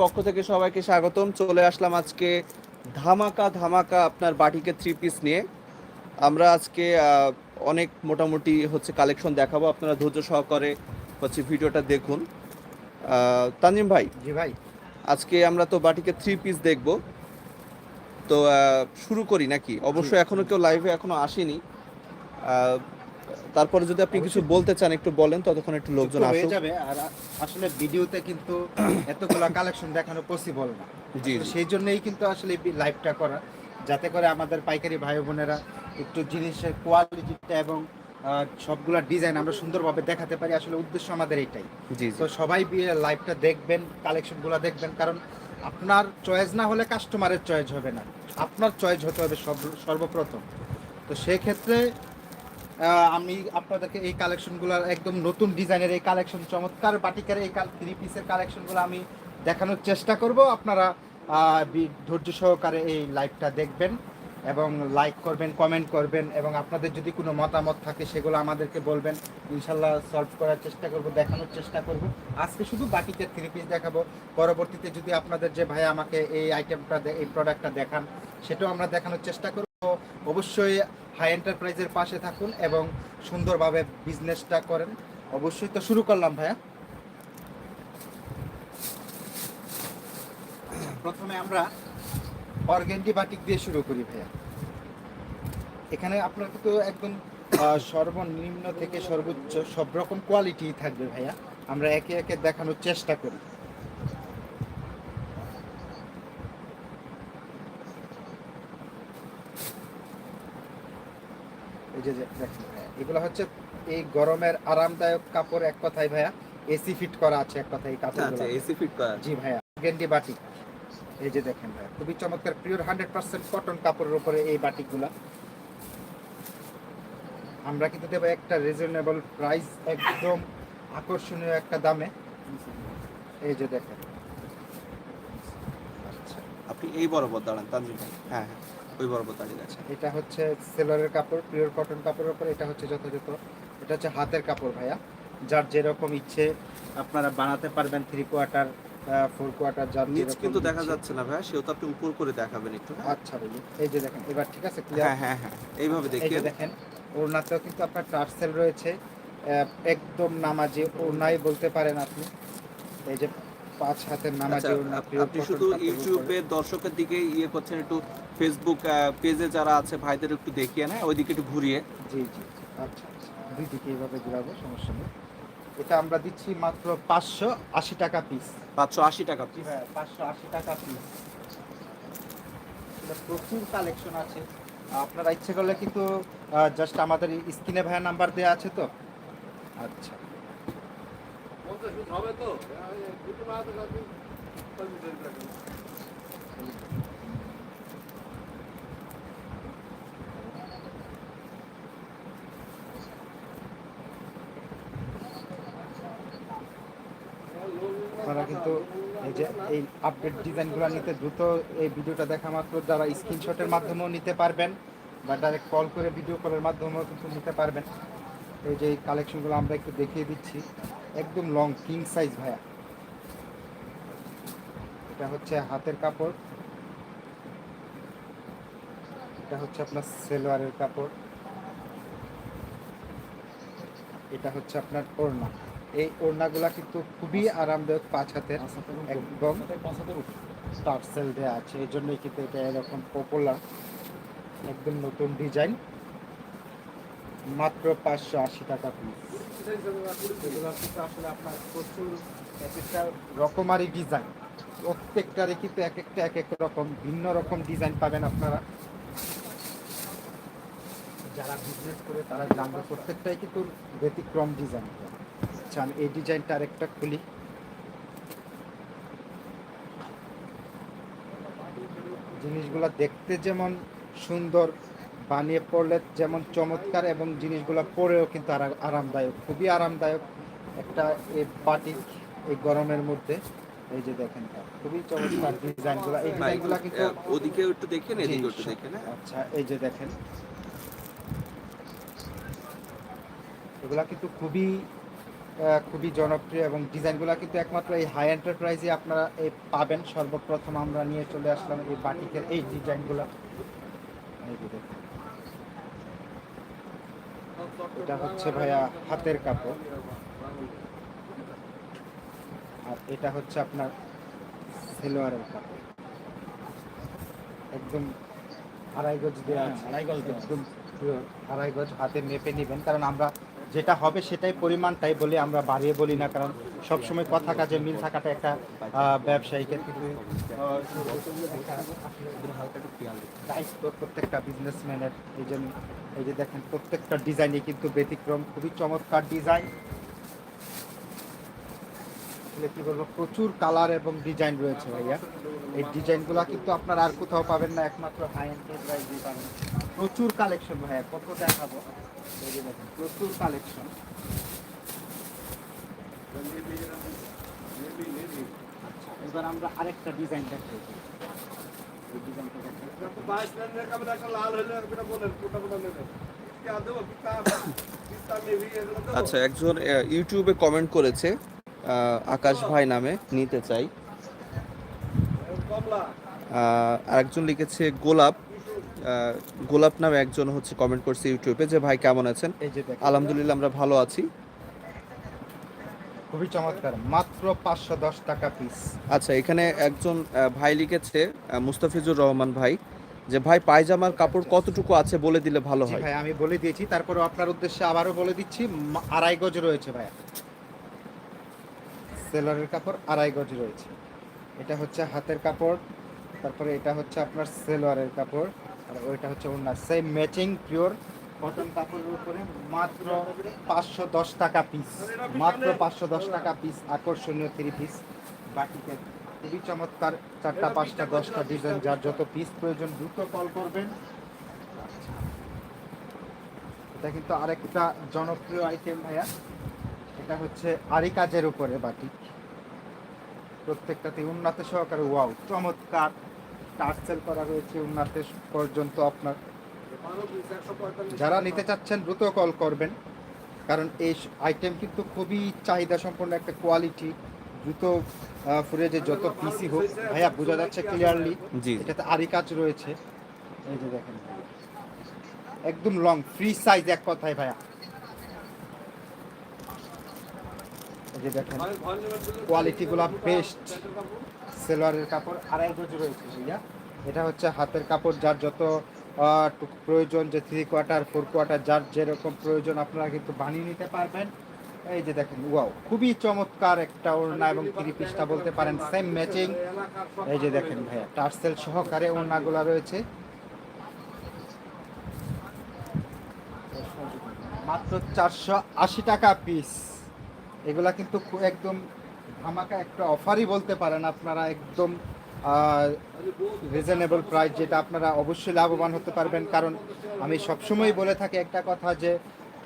পক্ষ থেকে সবাইকে স্বাগতম। চলে আসলাম আজকে ধামাকা ধামাকা আপনার বাটিকে থ্রি পিস নিয়ে। আমরা আজকে অনেক মোটামুটি হচ্ছে কালেকশন দেখাবো। আপনারা ধৈর্য সহকারে হচ্ছে ভিডিওটা দেখুন। তানজিম ভাই জি ভাই। আজকে আমরা তো বাটিকে থ্রি পিস দেখব। তো শুরু করি নাকি? অবশ্যই এখনও কেউ লাইভে এখনও আসেনি। তারপরে যদি আপনি কিছু বলতে চান একটু বলেন ততক্ষণ একটু লোকজন হয়ে আসুক। যাবে। আর আসলে ভিডিওতে কিন্তু এতগুলো কালেকশন দেখানো পসিবল না। জি সেই জন্যই কিন্তু আসলে লাইভটা করা। যাতে করে আমাদের পাইকারি ভাই বোনেরা একটু জিনিসের কোয়ালিটিটা এবং সবগুলা ডিজাইন আমরা সুন্দরভাবে দেখাতে পারি। আসলে উদ্দেশ্য আমাদের এটাই। জি তো সবাই লাইভটা দেখবেন কালেকশনগুলো দেখবেন। কারণ আপনার চয়েস না হলে কাস্টমারের চয়েস হবে না। আপনার চয়েস হতে হবে সব সর্বপ্রথম। তো সেক্ষেত্রে আমি আপনাদেরকে এই কালেকশনগুলো একদম নতুন ডিজাইনের এই কালেকশন চমৎকার বাটিকের এই থ্রি পিসের কালেকশনগুলো আমি দেখানোর চেষ্টা করব। আপনারা ধৈর্য সহকারে এই লাইভটা দেখবেন এবং লাইক করবেন কমেন্ট করবেন এবং আপনাদের যদি কোনো মতামত থাকে সেগুলো আমাদেরকে বলবেন। ইনশাল্লাহ সলভ করার চেষ্টা করব, দেখানোর চেষ্টা করব। আজকে শুধু বাটিকের থ্রি পিস দেখাবো। পরবর্তীতে যদি আপনাদের যে ভাই আমাকে এই আইটেমটা এই প্রোডাক্টটা দেখান, সেটাও আমরা দেখানোর চেষ্টা করব। অবশ্যই হাই এন্টারপ্রাইজের পাশে থাকুন এবং সুন্দরভাবে বিজনেসটা করেন। অবশ্যই তো শুরু করলাম, ভাইয়া। প্রথমে আমরা অর্গেন্ডি বাটিক দিয়ে শুরু করি, ভাইয়া। এখানে আপনার কিন্তু একদম সর্বনিম্ন থেকে সর্বোচ্চ সব রকম কোয়ালিটি থাকবে, ভাইয়া। আমরা একে একে দেখানোর চেষ্টা করি। এই যে যে দেখেন এগুলো হচ্ছে এই গরমের আরামদায়ক কাপড় এক কথায় ভাইয়া এসি ফিট করা আছে এক কথায় কাপড় এসি ফিট করা। জি ভাইয়া গেন্ডি বাটিক। এই যে দেখেন ভাইয়া খুবই চমৎকার পিওর হান্ড্রেড পার্সেন্ট কটন কাপড়ের উপরে এই বাটিকগুলা। আমরা কিন্তু দেবো একটা রিজনেবল প্রাইস একদম আকর্ষণীয় একটা দামে। এই যে দেখেন। আচ্ছা আপনি এই বরাবর দাঁড়ান তানজিম হ্যাঁ হ্যাঁ। ওই বরাবর দাঁড়িয়ে আছেন এটা হচ্ছে সেলরের কাপড় পিওর কটন কাপড়ের উপরে এটা হচ্ছে যথাযথ। এটা হচ্ছে হাতের কাপড় ভাইয়া। যার যেরকম ইচ্ছে আপনারা বানাতে পারবেন থ্রি কোয়ার্টার ফোর কোয়ার্টার যার নিচ কিন্তু দেখা যাচ্ছে না ভাই সেও তো আপনি উপর করে দেখাবেন একটু হ্যাঁ? আচ্ছা ভাই এই যে দেখেন এবার ঠিক আছে ক্লিয়ার হ্যাঁ হ্যাঁ হ্যাঁ। এইভাবে এই দেখিয়ে দেখেন। ওড়নাতেও কিন্তু আপনার টার্সেল রয়েছে। একদম নামাজি ওড়নাই বলতে পারেন আপনি। এই যে পাঁচ হাতের নামাজি আচ্ছা, ওড়না আপনি শুধু ইউটিউবে দর্শকের দিকে ইয়ে করছেন একটু ফেসবুক পেজে যারা আছে ভাইদের একটু দেখিয়ে নেয় ওইদিকে একটু ঘুরিয়ে। জি জি। আচ্ছা আচ্ছা। দুই দিকে এইভাবে ঘুরাবো সমস্যা নেই। এটা আমরা দিচ্ছি মাত্র পাঁচশো আশি টাকা পিস পাঁচশো আশি টাকা জি ভাই পাঁচশো আশি টাকা পিস প্রচুর কালেকশন আছে। আপনারা ইচ্ছে করলে কিন্তু জাস্ট আমাদের স্ক্রিনে ভাইয়া নাম্বার দেওয়া আছে তো? আচ্ছা। আপনারা কিন্তু এই যে এই আপডেট ডিজাইনগুলো নিতে দ্রুত এই ভিডিওটা দেখা মাত্র। যারা স্ক্রিনশটের মাধ্যমেও নিতে পারবেন বা ডাইরেক্ট কল করে ভিডিও কলের মাধ্যমেও কিন্তু নিতে পারবেন। এই যে এই কালেকশনগুলো আমরা একটু দেখিয়ে দিচ্ছি। একদম লং কিং সাইজ ভাইয়া। এটা হচ্ছে হাতের কাপড়। এটা হচ্ছে আপনার সেলোয়ারের কাপড়। এটা হচ্ছে আপনার ওড়না। এই ওড়নাগুলা কিন্তু খুবই আরামদায়ক পাঁচ হাতের একদম টার্সেল দেওয়া আছে। এই জন্যই কিন্তু এটা এরকম পপুলার একদম নতুন ডিজাইন মাত্র পাঁচশো আশি টাকা পিস রকমারি ডিজাইন প্রত্যেকটারে কিন্তু এক একটা, এক এক রকম, ভিন্ন রকম ডিজাইন পাবেন আপনারা। যারা বিজনেস করে তারা জানবে প্রত্যেকটাই কিন্তু ব্যতিক্রম ডিজাইন আচ্ছা আমি এই ডিজাইনটা আরেকটা খুলি। জিনিসগুলো দেখতে যেমন সুন্দর বানিয়ে পড়লে যেমন চমৎকার এবং জিনিসগুলো পরেও কিন্তু আরা- আরামদায়ক খুবই আরামদায়ক একটা এই বাটিক এই গরমের মধ্যে। এই যে দেখেন খুবই চমৎকার ডিজাইনগুলো। এই ডিজাইনগুলো কিন্তু আহ, ওদিকেও একটু দেখেন জি, এদিকেও একটু দেখেন হ্যাঁ? আচ্ছা এই যে দেখেন। এগুলা কিন্তু খুবই খুবই জনপ্রিয় এবং ডিজাইনগুলো কিন্তু একমাত্র এই হাই এন্টারপ্রাইজে আপনারা এই পাবেন। সর্বপ্রথম আমরা নিয়ে চলে আসলাম এই বাটিকের এই ডিজাইনগুলো। এটা হচ্ছে ভাইয়া হাতের কাপড়। আর এটা হচ্ছে আপনার সেলোয়ারের কাপড়। একদম আড়াই গজ দেওয়া আড়াই গজ একদম আড়াই গজ হাতে মেপে নেবেন। কারণ আমরা যেটা হবে সেটাই পরিমাণটাই বলে আমরা বাড়িয়ে বলি না, কারণ সবসময় কথা কাজে মিল থাকাটা একটা ব্যবসায়ী ক্ষেত্রে প্রত্যেকটা বিজনেসম্যানের এই জন্য এই যে দেখেন, প্রত্যেকটা ডিজাইনে কিন্তু ব্যতিক্রম, খুবই চমৎকার ডিজাইন আসলে বলব, প্রচুর কালার এবং ডিজাইন রয়েছে ভাইয়া। এই ডিজাইনগুলো কিন্তু আপনারা আর কোথাও পাবেন না, একমাত্র হাই এন্টারপ্রাইজে পাবেন। প্রচুর কালেকশন ভাইয়া, কত দেখাবো? প্রচুর কালেকশন এবার আমরা আরেকটা ডিজাইন দেখাই আচ্ছা একজন ইউটিউবে কমেন্ট করেছে। আকাশ ভাই নামে নিতে চাই। আরেকজন লিখেছে গোলাপ। গোলাপ নামে একজন হচ্ছে কমেন্ট করছে ইউটিউবে যে ভাই কেমন আছেন? আলহামদুলিল্লাহ আমরা ভালো আছি। খুবই চমৎকার। মাত্র পাঁচশো দশ টাকা পিস আচ্ছা এখানে একজন ভাই লিখেছে মুস্তাফিজুর রহমান ভাই যে ভাই পায়জামার কাপড় কতটুকু আছে বলে দিলে ভালো হয়? ভাই আমি বলে দিয়েছি। তারপরে আপনার উদ্দেশ্যে আবারও বলে দিচ্ছি। আড়াই গজ রয়েছে ভাইয়া। সেলারের কাপড় আড়াই গজ রয়েছে। এটা হচ্ছে হাতের কাপড়, তারপরে এটা হচ্ছে আপনার সেলোয়ারের কাপড়, আর ওইটা হচ্ছে ওনার সেম ম্যাচিং পিওর কটন কাপড়ের উপরে মাত্র পাঁচশো দশ টাকা পিস মাত্র পাঁচশো দশ টাকা পিস আকর্ষণীয় থ্রি পিস বাকিতে খুবই চমৎকার চারটা, পাঁচটা, দশটা ডিজাইন যার যত পিস প্রয়োজন দ্রুত কল করবেন। এটা কিন্তু আরেকটা জনপ্রিয় আইটেম ভাইয়া। এটা হচ্ছে আরি কাজের উপরে বাটি। প্রত্যেকটাতে উন্নত সহকারে ওয়াও চমৎকার। টার্সেল করা রয়েছে উন্নত পর্যন্ত আপনার। যারা নিতে চাচ্ছেন দ্রুত কল করবেন। কারণ এই আইটেম কিন্তু খুবই চাহিদা সম্পন্ন একটা কোয়ালিটি দ্রুত ফুরে যে যত পিসি হোক ভাইয়া বোঝা যাচ্ছে ক্লিয়ারলি এটাতে আরি কাজ রয়েছে। এই যে দেখেন একদম লং ফ্রি সাইজ এক কথায় ভাইয়া এই যে দেখেন কোয়ালিটি গুলা বেস্ট সেলোয়ারের কাপড় আড়াই গজ রয়েছে ভাইয়া। এটা হচ্ছে হাতের কাপড়, যার যত প্রয়োজন, যে থ্রি কোয়ার্টার ফোর কোয়ার্টার যার যেরকম প্রয়োজন, আপনারা কিন্তু বানিয়ে নিতে পারবেন। এই যে দেখেন ওয়াও খুবই চমৎকার একটা ওড়না এবং পিসটা বলতে পারেন সেম ম্যাচিং এই যে দেখেন ভাইয়া, টার্সেল সহকারে ওড়নাগুলা রয়েছে। মাত্র চারশো আশি টাকা পিস এগুলা কিন্তু একদম ধামাকা একটা অফারই বলতে পারেন আপনারা, একদম রিজনেবল প্রাইস যেটা আপনারা অবশ্যই লাভবান হতে পারবেন। কারণ আমি সবসময় বলে থাকি একটা কথা যে,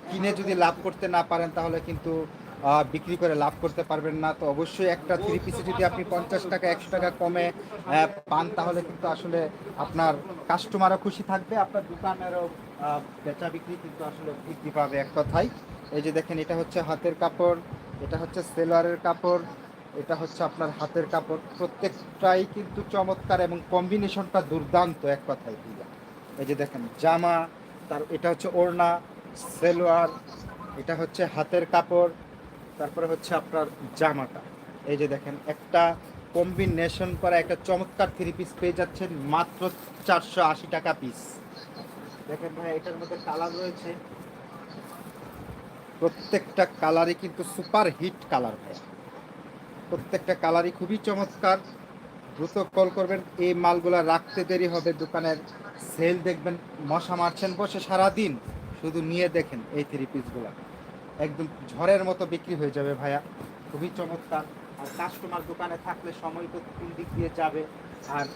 কিনে যদি লাভ করতে না পারেন তাহলে কিন্তু বিক্রি করে লাভ করতে পারবেন না। তো অবশ্যই একটা থ্রি পিসে যদি আপনি পঞ্চাশ টাকা, একশো টাকা কমে পান তাহলে কিন্তু আসলে আপনার কাস্টমারও খুশি থাকবে, আপনার দোকানেরও বেচা বিক্রি কিন্তু আসলে বৃদ্ধি পাবে এক কথাই এই যে দেখেন, এটা হচ্ছে হাতের কাপড়। এটা হচ্ছে সেলোয়ারের কাপড়, এটা হচ্ছে আপনার হাতের কাপড়। প্রত্যেকটাই কিন্তু চমৎকার এবং কম্বিনেশনটা দুর্দান্ত, এক কথায় দিয়া এই যে দেখেন, জামা, তার এটা হচ্ছে ওড়না, সেলোয়ার, এটা হচ্ছে হাতের কাপড়, তারপরে হচ্ছে আপনার জামাটা। এই যে দেখেন, একটা কম্বিনেশন করা একটা চমৎকার থ্রি পিস পেয়ে যাচ্ছেন মাত্র চারশো আশি টাকা পিস দেখেন ভাই, এটার মধ্যে কালার রয়েছে। প্রত্যেকটা কালারই কিন্তু সুপার হিট কালার ভাই। প্রত্যেকটা কালারই খুবই চমৎকার। দ্রুত কল করবেন। এই মালগুলা রাখতে দেরি হবে। দোকানের সেল দেখবেন, মশা মারছেন বসে সারা দিন শুধু নিয়ে দেখেন এই থ্রি পিসগুলা একদম ঝড়ের মতো বিক্রি হয়ে যাবে, ভাইয়া। খুবই চমৎকার। আর কাস্টমার দোকানে থাকলে সময় তো কোন দিক দিয়ে যাবে? আর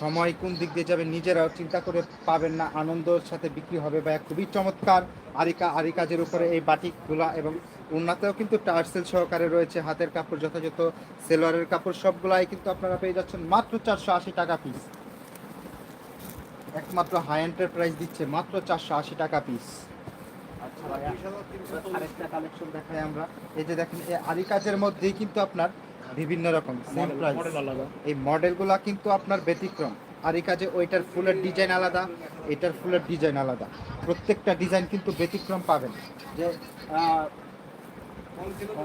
সময় কোন দিক দিয়ে যাবে, নিজেরাও চিন্তা করে পাবেন না। আনন্দর সাথে বিক্রি হবে, ভাইয়া। খুবই চমৎকার। আরিকা আরি কাজের উপরে এই বাটিকগুলা এবং উন্নাতেও কিন্তু টার্সেল সহকারে রয়েছে হাতের কাপড় যথাযথ সেলোয়ারের কাপড় সবগুলাই কিন্তু আপনারা পেয়ে যাচ্ছেন মাত্র চারশো আশি টাকা পিস একমাত্র হাই এন্টারপ্রাইজ দিচ্ছে মাত্র চারশো আশি টাকা পিস ভাইয়া, আরেকটা কালেকশন দেখাই আমরা। এই যে দেখেন এই আরি কাজের মধ্যেই কিন্তু আপনার বিভিন্ন রকম সেম প্রাইস এই মডেলগুলা কিন্তু আপনার ব্যতিক্রম। আর এই কাজে ওইটার ফুলের ডিজাইন আলাদা, এটার ফুলের ডিজাইন আলাদা। প্রত্যেকটা ডিজাইন কিন্তু ব্যতিক্রম পাবেন। যে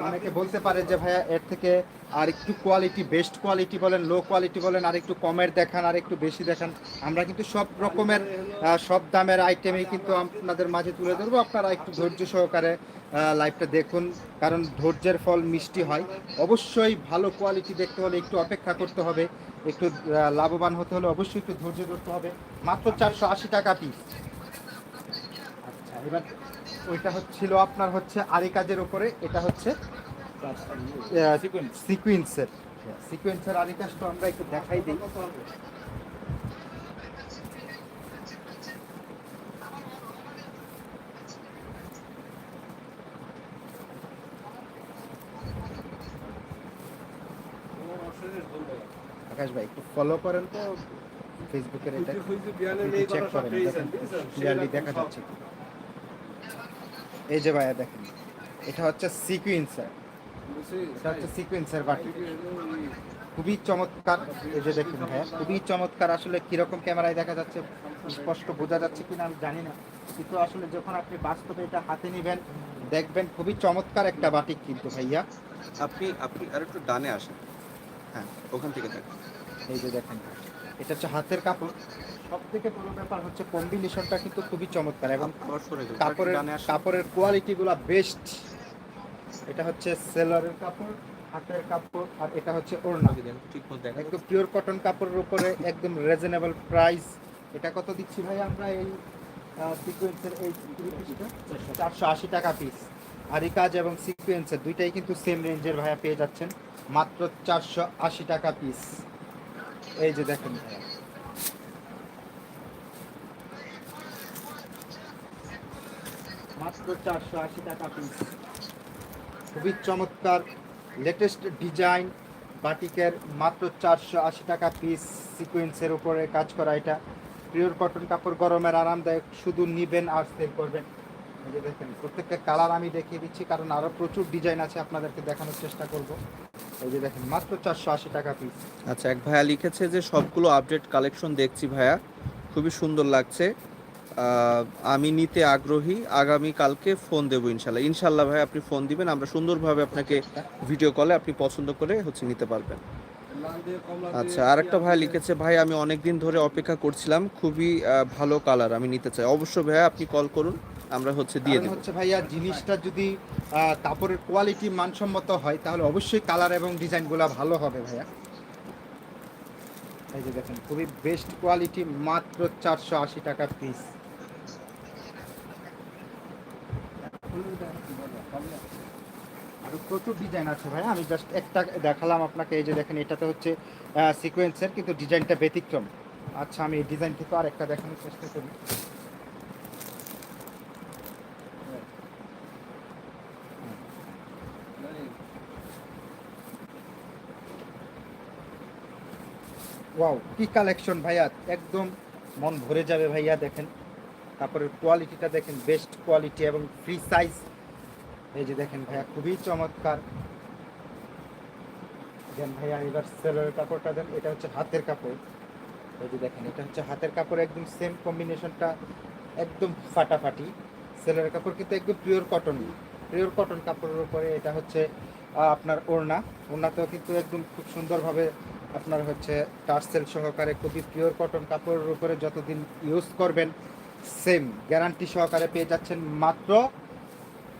অনেকে বলতে পারে যে, ভাইয়া, এর থেকে আর একটু কোয়ালিটি বেস্ট কোয়ালিটি বলেন লো কোয়ালিটি বলেন, আর একটু কমের দেখান, আর একটু বেশি দেখান। আমরা কিন্তু সব রকমের সব দামের আইটেমই কিন্তু আপনাদের মাঝে তুলে ধরবো। আপনারা একটু ধৈর্য সহকারে লাইভটা দেখুন, কারণ ধৈর্যের ফল মিষ্টি হয়। অবশ্যই ভালো কোয়ালিটি দেখতে হলে একটু অপেক্ষা করতে হবে। একটু লাভবান হতে হলে অবশ্যই একটু ধৈর্য ধরতে হবে। মাত্র চারশো আশি টাকা পিস আচ্ছা এবার ওইটা হচ্ছিল আপনার হচ্ছে আরে কাজের ওপরে এটা হচ্ছে সিকুয়েন্সের সিকুয়েন্সের আরে কাজটা আমরা একটু দেখাই দিই। আকাশ ভাই একটু ফলো করেন তো ফেসবুকের এটা। চেক করেন ক্লিয়ারলি দেখা যাচ্ছে এই যে ভাইয়া দেখেন এটা হচ্ছে সিকুয়েন্সার এটা হচ্ছে সিকুয়েন্সার বাটি খুবই চমৎকার এই যে দেখুন ভাইয়া খুবই চমৎকার আসলে কীরকম ক্যামেরায় দেখা যাচ্ছে স্পষ্ট বোঝা যাচ্ছে কিনা আমি জানি না। কিন্তু আসলে যখন আপনি বাস্তবে এটা হাতে নেবেন দেখবেন খুবই চমৎকার একটা বাটিক কিন্তু ভাইয়া। আপনি আপনি আর একটু ডানে আসেন। হ্যাঁ ওখান থেকে দেখেন। এই যে দেখেন এটা হচ্ছে হাতের কাপড়। সব থেকে বড় ব্যাপার হচ্ছে কম্বিনেশনটা কিন্তু খুবই চমৎকার এবং। কাপড়ের কাপড়ের কোয়ালিটি গুলা বেস্ট এটা হচ্ছে সেলারের কাপড় হাতের কাপড় আর এটা হচ্ছে ওড়না। একদম পিওর কটন কাপড়ের উপরে একদম রিজনেবল প্রাইস এটা কত দিচ্ছি ভাই আমরা এই সিকোয়েন্সের এই চারশো আশি টাকা পিস আর কাজ এবং সিকোয়েন্সের দুইটাই কিন্তু সেম রেঞ্জের ভাইয়া পেয়ে যাচ্ছেন। মাত্র চারশো আশি টাকা পিস এই যে দেখেন মাত্র চারশো আশি টাকা পিস খুবই চমৎকার লেটেস্ট ডিজাইন বাটিকের মাত্র চারশো আশি টাকা পিস সিকোয়েন্সের উপরে কাজ করা এটা। পিওর কটন কাপড় গরমের আরামদায়ক শুধু নিবেন আর সেল করবেন। এই যে দেখেন প্রত্যেকটা কালার আমি দেখিয়ে দিচ্ছি কারণ আরও প্রচুর ডিজাইন আছে আপনাদেরকে দেখানোর চেষ্টা করব। এই যে দেখেন, মাত্র চারশো আশি টাকা পিস আচ্ছা এক ভাইয়া লিখেছে যে সবগুলো আপডেট কালেকশন দেখছি ভাইয়া। খুবই সুন্দর লাগছে। আমি নিতে আগ্রহী। আগামী কালকে ফোন দেবো ইনশাল্লাহ। ইনশাল্লাহ ভাই আপনি ফোন দিবেন। আমরা সুন্দরভাবে আপনাকে ভিডিও কলে আপনি পছন্দ করে হচ্ছে নিতে পারবেন। আচ্ছা আরেকটা ভাই লিখেছে, ভাই, আমি অনেক দিন ধরে অপেক্ষা করছিলাম। খুবই ভালো কালার আমি নিতে চাই। অবশ্যই ভাইয়া আপনি কল করুন। আমরা হচ্ছে দিয়ে দেবো। হচ্ছে ভাইয়া জিনিসটা যদি কাপড়ের কোয়ালিটি মানসম্মত হয় তাহলে অবশ্যই কালার এবং ডিজাইনগুলো ভালো হবে ভাইয়া। এই যে দেখেন খুবই বেস্ট কোয়ালিটি মাত্র চারশো আশি টাকা পিস আরও প্রচুর ডিজাইন আছে ভাই আমি জাস্ট একটা দেখালাম আপনাকে এই যে দেখেন এটাতে হচ্ছে সিকোয়েন্সের কিন্তু ডিজাইনটা ব্যতিক্রম। আচ্ছা আমি এই ডিজাইন থেকে আর একটা দেখানোর চেষ্টা করি। ওয়াও কি কালেকশন ভাইয়া? একদম মন ভরে যাবে ভাইয়া, দেখেন। কাপড়ের কোয়ালিটিটা দেখেন বেস্ট কোয়ালিটি এবং ফ্রি সাইজ এই যে দেখেন ভাইয়া, খুবই চমৎকার। দেন ভাইয়া, এবার সেলের কাপড়টা দেন, এটা হচ্ছে হাতের কাপড়। এই যে দেখেন, এটা হচ্ছে হাতের কাপড়, একদম সেম কম্বিনেশনটা একদম ফাটাফাটি। সেলের কাপড় কিন্তু একদম পিওর কটন পিওর কটন কাপড়ের উপরে এটা হচ্ছে আপনার ওড়না। ওড়নাতেও কিন্তু একদম খুব সুন্দরভাবে আপনার হচ্ছে টার্সেল সহকারে খুবই পিওর কটন কাপড়ের উপরে যতদিন ইউজ করবেন সেম গ্যারান্টি সহকারে পেয়ে যাচ্ছেন মাত্র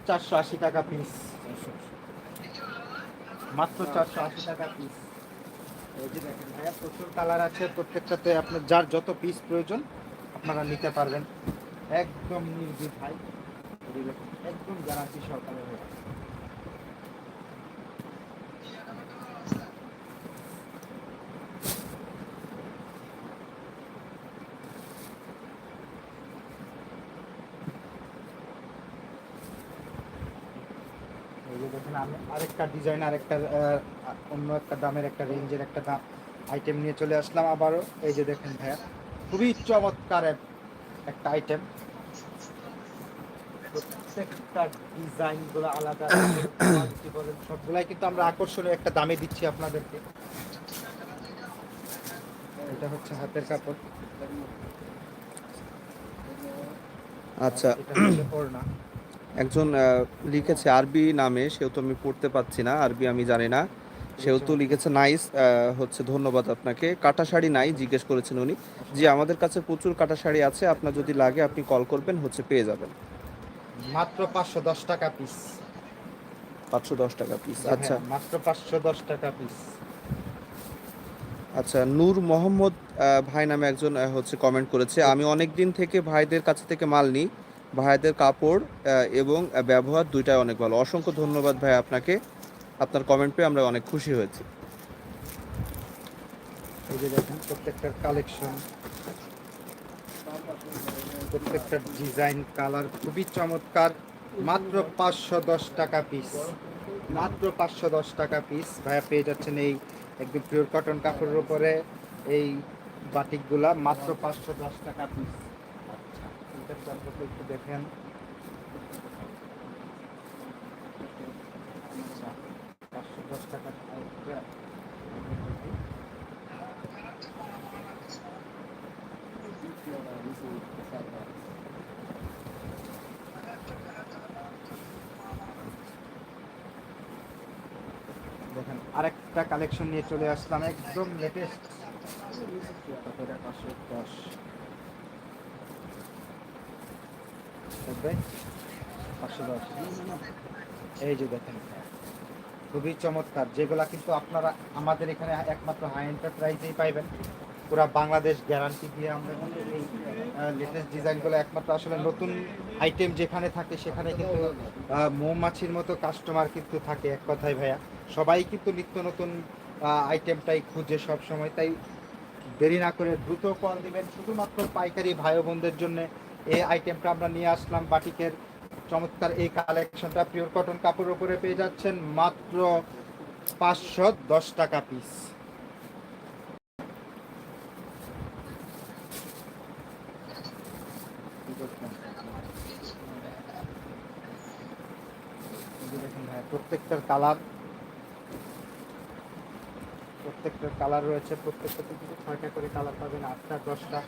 চারশো আশি টাকা পিস মাত্র চারশো আশি টাকা পিস প্রচুর কালার আছে প্রত্যেকটাতে আপনার যার যত পিস প্রয়োজন আপনারা নিতে পারবেন। একদম নির্ভীক ভাই। এই যে দেখেন, একদম গ্যারান্টি সহকারে ভাইয়া এই যে দেখেন আরেকটা ডিজাইন আরেকটা আহ, অন্য একটা দামের একটা রেঞ্জের একটা দাম আইটেম নিয়ে চলে আসলাম আবারও। এই যে দেখেন ভাইয়া খুবই চমৎকার একটা আইটেম প্রত্যেকটা আলাদা বলেন, সবগুলাই কিন্তু আমরা আকর্ষণীয় একটা দামে দিচ্ছি আপনাদেরকে। এটা হচ্ছে হাতের কাপড়। আচ্ছা। এটা ওড়না। একজন লিখেছে আরবি নামে সেহেতু আমি পড়তে পাচ্ছি না আরবি আমি জানি না। সেহেতু লিখেছে নাইস হচ্ছে ধন্যবাদ আপনাকে। কাটা শাড়ি নাই জিজ্ঞেস করেছেন উনি। জি আমাদের কাছে প্রচুর কাটা শাড়ি আছে আপনার যদি লাগে আপনি কল করবেন হচ্ছে পেয়ে যাবেন। মাত্র পাঁচশো দশ টাকা পিস পাঁচশো দশ টাকা পিস আচ্ছা। মাত্র পাঁচশো দশ টাকা পিস আচ্ছা নূর মোহাম্মদ ভাই নামে একজন হচ্ছে কমেন্ট করেছে আমি অনেক দিন থেকে ভাইদের কাছ থেকে মাল নিই ভাইদের কাপড় এবং ব্যবহার দুইটাই অনেক ভালো। অসংখ্য ধন্যবাদ ভাই আপনাকে। আপনার কমেন্ট পেয়ে আমরা অনেক খুশি হয়েছি। এই প্রত্যেকটার কালেকশন প্রত্যেকটা ডিজাইন কালার খুবই চমৎকার। মাত্র পাঁচশো দশ টাকা পিস মাত্র পাঁচশো দশ টাকা পিস ভাইয়া পেয়ে যাচ্ছেন এই একদম পিওর কটন কাপড়ের উপরে। এই বাটিকগুলা মাত্র পাঁচশো দশ টাকা পিস আচ্ছা এটার একটু দেখেন। আচ্ছা পাঁচশো দশ টাকা দেখেন, আরেকটা কালেকশন নিয়ে চলে আসলাম, একদম লেটেস্ট পাঁচশো দশ দেখবে? পাঁচশো দশ। এই খুবই চমৎকার। যেগুলা কিন্তু আপনারা আমাদের এখানে একমাত্র হাই এন্টারপ্রাইজেই পাইবেন। পুরো বাংলাদেশ গ্যারান্টি দিয়ে আমরা এই লেটেস্ট ডিজাইনগুলো একমাত্র আসলে নতুন আইটেম যেখানে থাকে সেখানে কিন্তু মৌমাছির মতো কাস্টমার কিন্তু থাকে এক কথায় ভাইয়া। সবাই কিন্তু নিত্য নতুন আইটেমটাই খুঁজে সব সময় তাই দেরি না করে দ্রুত কল দিবেন। শুধুমাত্র পাইকারি ভাই বোনদের জন্য এই আইটেমটা আমরা নিয়ে আসলাম বাটিকের। চমৎকার এই কালেকশনটা পিওর কটন কাপড়ের উপরে পেয়ে যাচ্ছেন। মাত্র পাঁচশো দশ টাকা পিস প্রত্যেকটার কালার প্রত্যেকটার কালার রয়েছে। প্রত্যেকটাতে কিন্তু ছয়টা করে কালার পাবেন, আটটা, দশটা।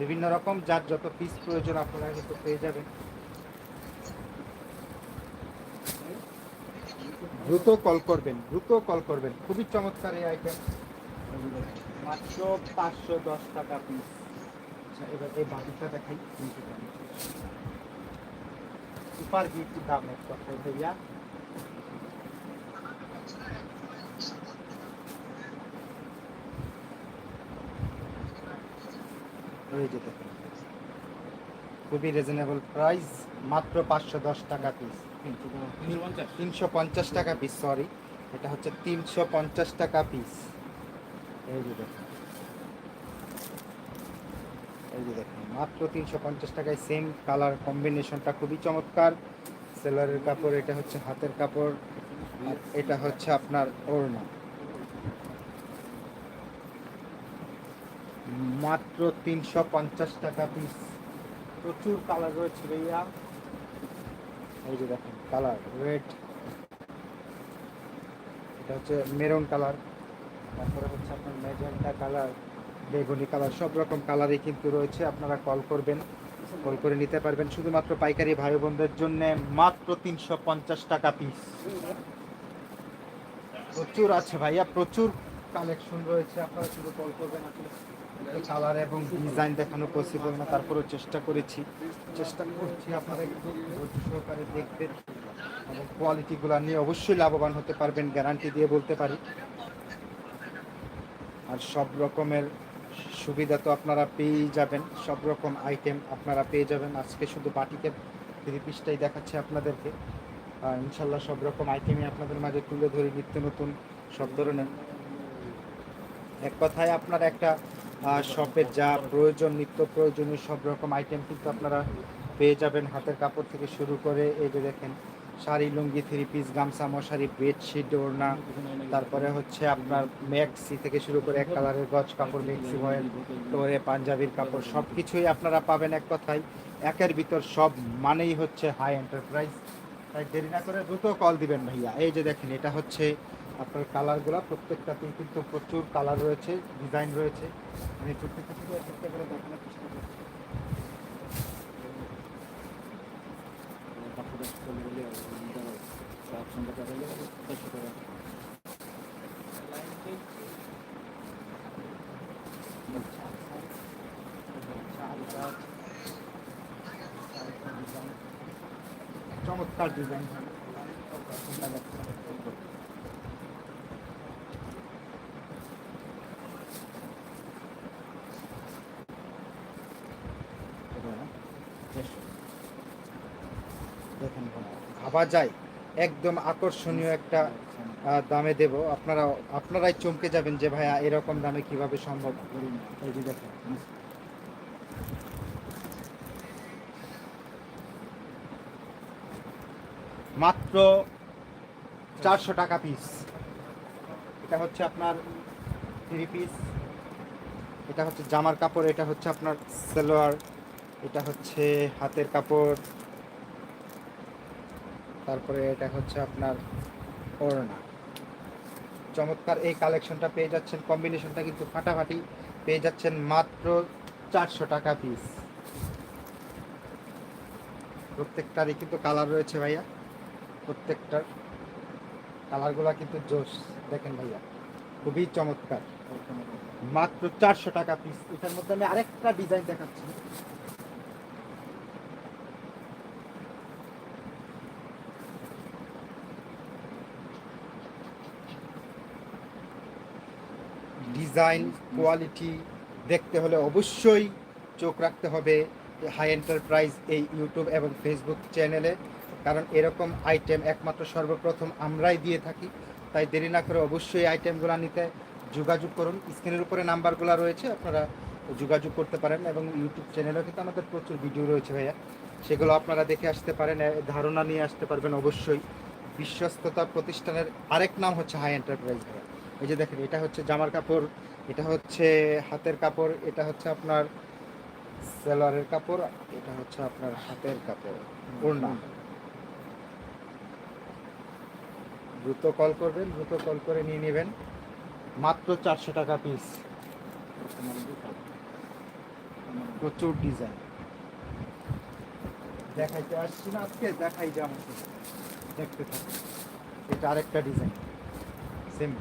বিভিন্ন রকম যার যত পিস প্রয়োজন আপনারা কিন্তু পেয়ে যাবেন। দ্রুত কল করবেন দ্রুত কল করবেন। খুবই চমৎকার এই আইটেম মাত্র পাঁচশো দশ টাকা পিস আচ্ছা এবার এই বাটিটা দেখাই। সুপার হিট দাম এক কথা ভাইয়া। এই যে দেখুন খুবই রিজনেবল প্রাইস মাত্র পাঁচশো দশ টাকা পিস তিনশো পঞ্চাশ টাকা পিস সরি এটা হচ্ছে তিনশো পঞ্চাশ টাকা পিস এই যে দেখুন। এই যে দেখুন, মাত্র তিনশো পঞ্চাশ টাকায় সেম কালার কম্বিনেশনটা খুবই চমৎকার। সেলারের কাপড়, এটা হচ্ছে হাতের কাপড় এটা হচ্ছে আপনার ওড়না। মাত্র তিনশো পঞ্চাশ টাকা পিস প্রচুর কালার রয়েছে ভাইয়া। এই যে দেখেন কালার রেড এটা হচ্ছে মেরুন কালার তারপরে হচ্ছে আপনার ম্যাজেন্টা কালার বেগুনি কালার সব রকম কালারই কিন্তু রয়েছে। আপনারা কল করবেন কল করে নিতে পারবেন। শুধুমাত্র পাইকারি ভাই বোনদের জন্য মাত্র তিনশো পঞ্চাশ টাকা পিস প্রচুর আছে ভাইয়া, প্রচুর কালেকশন রয়েছে। আপনারা শুধু কল করবেন আসলে কালার এবং ডিজাইন দেখানো পসিবল না, তারপরেও চেষ্টা করেছি। চেষ্টা করছি আপনারা একটু সহকারে দেখবেন এবং কোয়ালিটিগুলো নিয়ে অবশ্যই লাভবান হতে পারবেন গ্যারান্টি দিয়ে বলতে পারি। আর সব রকমের সুবিধা তো আপনারা পেয়েই যাবেন, সব রকম আইটেম আপনারা পেয়ে যাবেন। আজকে শুধু বাটিকের থ্রি পিসটাই দেখাচ্ছে আপনাদেরকে। ইনশাল্লাহ সব রকম আইটেমই আপনাদের মাঝে তুলে ধরি নিত্য নতুন, সব ধরনের। এক কথায় আপনার একটা শপের যা প্রয়োজন, নিত্য প্রয়োজনীয় সব রকম আইটেম কিন্তু আপনারা পেয়ে যাবেন হাতের কাপড় থেকে শুরু করে এই যে দেখেন, শাড়ি, লুঙ্গি থ্রি পিস গামছা, মশারি বেডশিট ওড়না, তারপরে হচ্ছে আপনার ম্যাক্সি থেকে শুরু করে এক কালারের গজ কাপড় মেক্সি ভয়েল তোরে পাঞ্জাবির কাপড় সব কিছুই আপনারা পাবেন এক কথায়। একের ভিতর সব মানেই হচ্ছে হাই এন্টারপ্রাইজ তাই দেরি না করে দ্রুত কল দিবেন ভাইয়া। এই যে দেখেন, এটা হচ্ছে আপনার কালারগুলো প্রত্যেকটাতেই কিন্তু প্রচুর কালার রয়েছে ডিজাইন রয়েছে। আমি প্রত্যেকটা থেকে একটা করে দেখানোর চেষ্টা করছি। চমৎকার ডিজাইন দেখেন ভাবা যায় একদম আকর্ষণীয় একটা দামে দেব। আপনারা, আপনারাই চমকে যাবেন যে, ভাইয়া, এরকম দামে কীভাবে সম্ভব? মাত্র চারশো টাকা পিস এটা হচ্ছে আপনার থ্রি পিস এটা হচ্ছে জামার কাপড়, এটা হচ্ছে আপনার সালোয়ার। এটা হচ্ছে হাতের কাপড়। তারপরে এটা হচ্ছে আপনার ওড়না। চমৎকার এই কালেকশনটা পেয়ে যাচ্ছেন কম্বিনেশনটা কিন্তু ফাটাফাটি পেয়ে যাচ্ছেন মাত্র চারশো টাকা পিস প্রত্যেকটারই কিন্তু কালার রয়েছে ভাইয়া, প্রত্যেকটার। কালারগুলো কিন্তু জোশ দেখেন ভাইয়া, খুবই চমৎকার। মাত্র চারশো টাকা পিস এটার মধ্যে আমি আরেকটা ডিজাইন দেখাচ্ছি। ডিজাইন, কোয়ালিটি দেখতে হলে অবশ্যই চোখ রাখতে হবে হাই এন্টারপ্রাইজ এই ইউটিউব এবং ফেসবুক চ্যানেলে, কারণ এরকম আইটেম একমাত্র সর্বপ্রথম আমরাই দিয়ে থাকি। তাই দেরি না করে অবশ্যই আইটেমগুলো নিতে যোগাযোগ করুন। স্ক্রিনের উপরে নাম্বারগুলো রয়েছে, আপনারা যোগাযোগ করতে পারেন এবং ইউটিউব চ্যানেলেও কিন্তু আমাদের প্রচুর ভিডিও রয়েছে ভাইয়া। সেগুলো আপনারা দেখে আসতে পারেন ধারণা নিয়ে আসতে পারবেন অবশ্যই। বিশ্বস্ততা প্রতিষ্ঠানের আরেক নাম হচ্ছে হাই এন্টারপ্রাইজ ভাইয়া। এই যে দেখেন, এটা হচ্ছে জামার কাপড়, এটা হচ্ছে হাতের কাপড়, এটা হচ্ছে আপনার সেলারের কাপড়, এটা হচ্ছে আপনার হাতের কাপড়, ওড়না। দ্রুত কল করবেন, দ্রুত কল করে নিয়ে নেবেন। মাত্র চারশো টাকা পিস প্রচুর ডিজাইন দেখাইতে আসছি না আজকে, দেখাই যে আমাকে। দেখতে থাকুন। এটা আরেকটা ডিজাইন সেম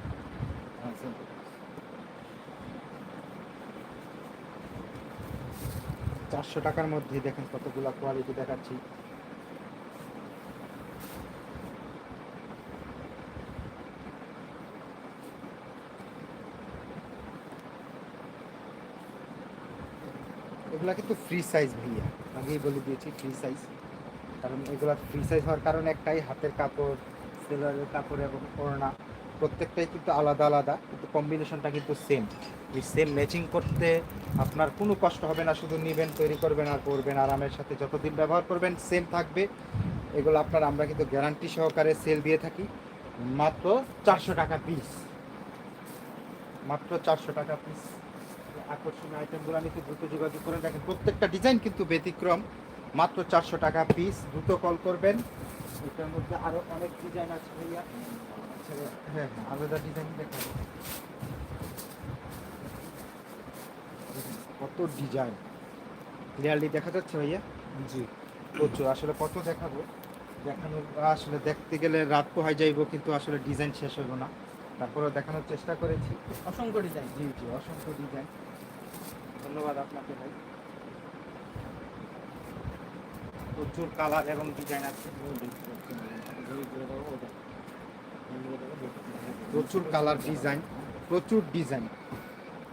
চারশো টাকার মধ্যে দেখেন কতগুলা কোয়ালিটি দেখাচ্ছি। এগুলা কিন্তু ফ্রি সাইজ ভাইয়া। আগেই বলে দিয়েছি ফ্রি সাইজ কারণ এগুলা ফ্রি সাইজ হওয়ার কারণ একটাই, হাতের কাপড় সেলারের কাপড় এবং ওড়না। প্রত্যেকটাই কিন্তু আলাদা আলাদা, কিন্তু কম্বিনেশনটা কিন্তু সেম এই সেম ম্যাচিং করতে আপনার কোনো কষ্ট হবে না, শুধু নেবেন, তৈরি করবেন আর করবেন। আরামের সাথে যতদিন ব্যবহার করবেন সেম থাকবে। এগুলো আপনার আমরা কিন্তু গ্যারান্টি সহকারে সেল দিয়ে থাকি। মাত্র চারশো টাকা পিস মাত্র চারশো টাকা পিস আকর্ষণীয় আইটেমগুলো নিতে দ্রুত যোগাযোগ করে দেখেন। প্রত্যেকটা ডিজাইন কিন্তু ব্যতিক্রম। মাত্র চারশো টাকা পিস দ্রুত কল করবেন। এটার মধ্যে আরও অনেক ডিজাইন আছে ভাইয়া। হ্যাঁ হ্যাঁ আলাদা ডিজাইন দেখাবো কত ডিজাইন ক্লিয়ারলি দেখা যাচ্ছে ভাইয়া? জি প্রচুর। আসলে কত দেখাবো? দেখানোর আসলে দেখতে গেলে রাত পোহায় যাইবো কিন্তু আসলে ডিজাইন শেষ হইব না। তারপরেও দেখানোর চেষ্টা করেছি। অসংখ্য ডিজাইন জি জি অসংখ্য ডিজাইন ধন্যবাদ আপনাকে ভাই। প্রচুর কালার এবং ডিজাইন আছে। প্রচুর কালার ডিজাইন প্রচুর ডিজাইন।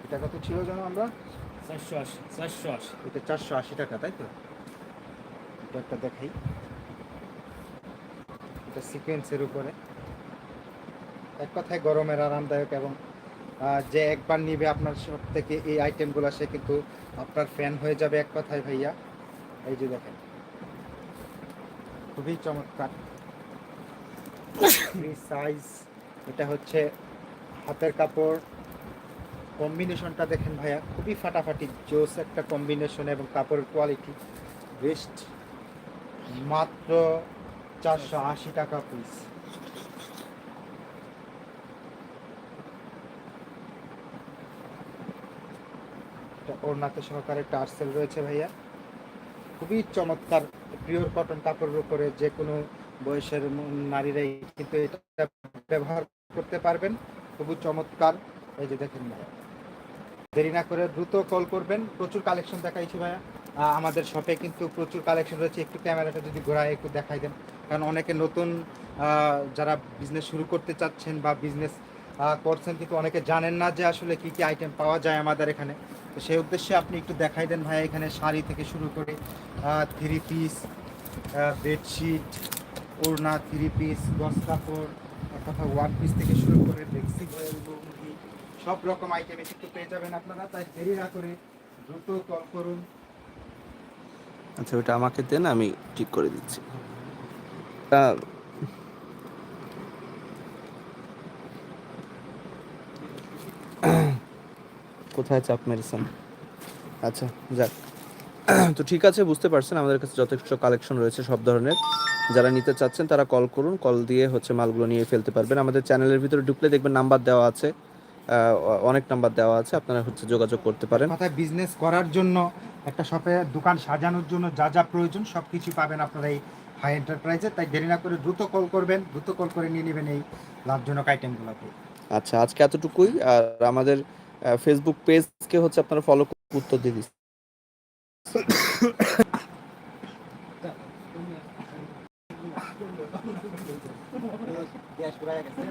এটা কত ছিল জানো আমরা? চারশো আশি চারশো আশি। এটা চারশো আশি টাকা তাই তো? এটা একটা দেখাই। এটা সিকোয়েন্সের উপরে। এক কথায় গরমের আরামদায়ক এবং যে একবার নিবে আপনার সব থেকে এই আইটেমগুলো সে কিন্তু আপনার ফ্যান হয়ে যাবে এক কথায় ভাইয়া। এই যে দেখেন। খুবই চমৎকার। ফ্রি সাইজ এটা হচ্ছে হাতের কাপড়। কম্বিনেশনটা দেখেন ভাইয়া, খুবই ফাটাফাটি, জোস একটা কম্বিনেশন এবং কাপড়ের কোয়ালিটি বেস্ট মাত্র চারশো আশি টাকা পিস ওড়নাতে সহকারে টার্সেল রয়েছে ভাইয়া। খুবই চমৎকার পিওর কটন কাপড়ের উপরে যে কোনো বয়সের নারীরাই কিন্তু এটা ব্যবহার করতে পারবেন। খুবই চমৎকার। এই যে দেখেন ভাইয়া। দেরি না করে দ্রুত কল করবেন। প্রচুর কালেকশন দেখাইছি ভাইয়া। আমাদের শপে কিন্তু প্রচুর কালেকশন রয়েছে। একটু ক্যামেরাটা যদি ঘোরায়, একটু দেখাই দেন। কারণ অনেকে নতুন যারা বিজনেস শুরু করতে চাচ্ছেন বা বিজনেস করছেন কিন্তু অনেকে জানেন না যে আসলে কি কি আইটেম পাওয়া যায় আমাদের এখানে। তো সেই উদ্দেশ্যে আপনি একটু দেখাই দেন ভাইয়া এখানে শাড়ি থেকে শুরু করে থ্রি পিস বেডশিট ওড়না থ্রি পিস গস কাপড় তথা ওয়ান পিস থেকে শুরু করে লুঙ্গি সব রকম আইটেম কিন্তু পেয়ে যাবেন আপনারা। তাই দেরি না করে দ্রুত কল করুন। আচ্ছা ওটা আমাকে দেন আমি ঠিক করে দিচ্ছি। আহ, কোথায় চাপ মেরেছেন আচ্ছা যাক। তো ঠিক আছে বুঝতে পারছেন আমাদের কাছে যথেষ্ট কালেকশন রয়েছে সব ধরনের। যারা নিতে চাচ্ছেন তারা কল করুন। কল দিয়ে হচ্ছে মালগুলো নিয়ে ফেলতে পারবেন। আমাদের চ্যানেলের ভিতরে ঢুকলে দেখবেন নাম্বার দেওয়া আছে। অনেক নাম্বার দেওয়া আছে। আপনারা হচ্ছে যোগাযোগ করতে পারেন। কথায় বিজনেস করার জন্য একটা শপে দোকান সাজানোর জন্য যা যা প্রয়োজন সব কিছু পাবেন আপনারা এই হাই এন্টারপ্রাইজে তাই দেরি না করে দ্রুত কল করবেন। দ্রুত কল করে নিয়ে নেবেন এই লাভজনক আইটেমগুলোকে আচ্ছা আজকে এতটুকুই। আর আমাদের ফেসবুক পেজকে হচ্ছে আপনারা ফলো উত্তর দিয়ে দিচ্ছি। গ্যাস পুরাই গেছে।